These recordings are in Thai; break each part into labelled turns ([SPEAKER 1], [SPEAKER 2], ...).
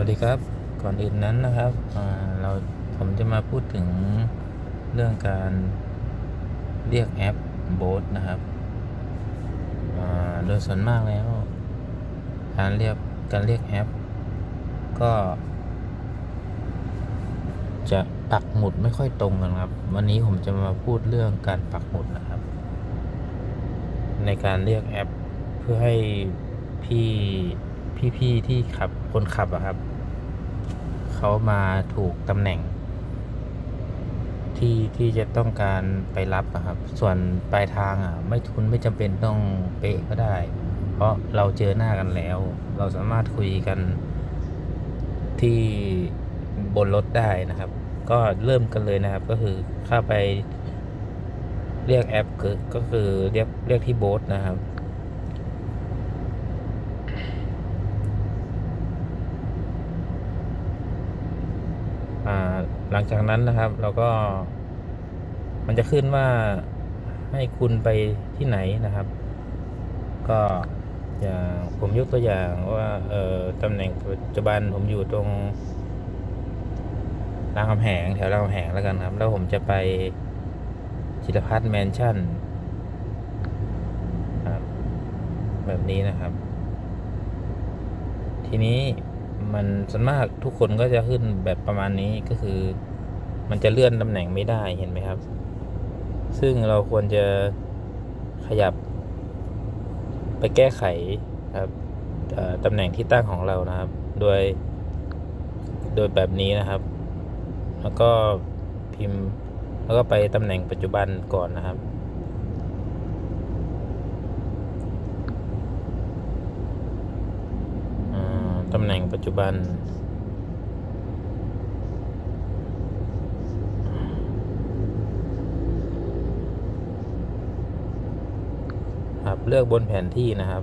[SPEAKER 1] วัสดีครับก่อนอื่นนั้นนะครับเราผมจะมาพูดถึงเรื่องการเรียกแอปโบสนะครับโดยส่วนมากแล้ว การเรียกการเรียกแอปก็ จะปักหมุดไม่ค่อยตรงกันครับ วันนี้ผมจะมาพูดเรื่องการปักหมุดนะครับ ในการเรียกแอปเพื่อให้พี่ พี่ๆที่ขับคนขับอะครับ เขามาถูกตำแหน่ง ที่ที่จะต้องการไปรับอะครับ ส่วนปลายทางอะไม่ทุนไม่จำเป็นต้องเป๊ะก็ได้ เพราะเราเจอหน้ากันแล้ว เราสามารถคุยกันที่บนรถได้นะครับ ก็เริ่มกันเลยนะครับ ก็คือเข้าไปเรียกแอปก็ก็คือเรียกเรียกที่โบสนะครับ หลังจากนั้นนะครับ เราก็ มันจะขึ้นว่าให้คุณไปที่ไหนนะครับ ก็อย่างผมยกตัวอย่างว่าเอ่อตำแหน่งปัจจุบันผมอยู่ตรงรามคำแหงแถวรามคำแหงแล้วกันครับ แล้วผมจะไปจิตรพัฒน์แมนชั่นครับแบบนี้นะครับ ทีนี้ มันส่วนมากทุกคนก็จะขึ้นแบบประมาณนี้ก็คือ มันจะเลื่อนตำแหน่งไม่ได้เห็นไหมครับ ซึ่งเราควรจะขยับ ไปแก้ไขครับตำแหน่งที่ตั้งของเรานะครับ โดย โดยแบบนี้นะครับ แล้วก็พิมพ์แล้วก็ไปตำแหน่งปัจจุบันก่อนนะครับ อ่า ตำแหน่งปัจจุบัน ครับเลือกบนแผนที่นะครับ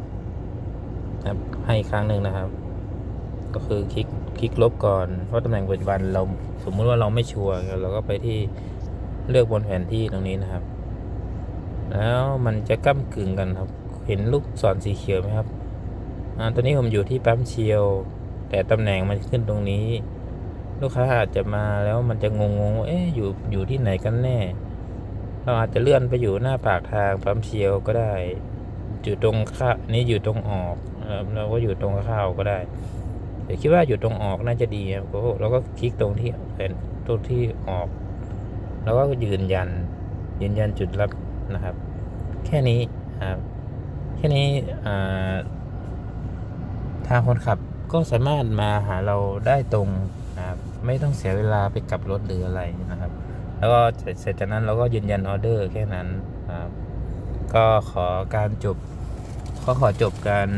[SPEAKER 1] ครับให้ครั้งหนึ่งนะครับ ก็คือคลิกคลิกลบก่อนเพราะตำแหน่งปัจจุบันเราสมมุติว่าเราไม่ชัวร์เราก็ไปที่เลือกบนแผนที่ตรงนี้นะครับ แล้วมันจะก้ากึ่งกันครับ เห็นลูกศรสีเขียวไหมครับ ตอนนี้ผมอยู่ที่ปั๊มเชียว แต่ตำแหน่งมันขึ้นตรงนี้ ลูกค้าอาจจะมาแล้วมันจะงงๆว่าเอ๊ะอยู่อยู่ที่ไหนกันแน่ เราอาจจะเลื่อนไปอยู่หน้าปากทางปั๊มเชียวก็ได้อยู่ตรงข้านี่อยู่ตรงออกนะครับเราก็อยู่ตรงข้าวก็ได้เดี๋ยวคิดว่าอยู่ตรงออกน่าจะดีครับก็เราก็คลิกตรงที่เป็นตรงที่ออก แล้วก็ยืนยัน ยืนยันจุดรับนะครับ แค่นี้ครับแค่นี้อ่า ทางคนขับก็สามารถมาหาเราได้ตรงนะครับไม่ต้องเสียเวลาไปกลับรถหรืออะไรนะครับ แล้วก็เสร็จจากนั้นเราก็ยืนยันออเดอร์แค่นั้นนะครับก็ขอการจบก็ขอจบการ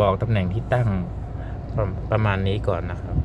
[SPEAKER 1] บอกตำแหน่งที่ตั้งประประมาณนี้ก่อนนะครับ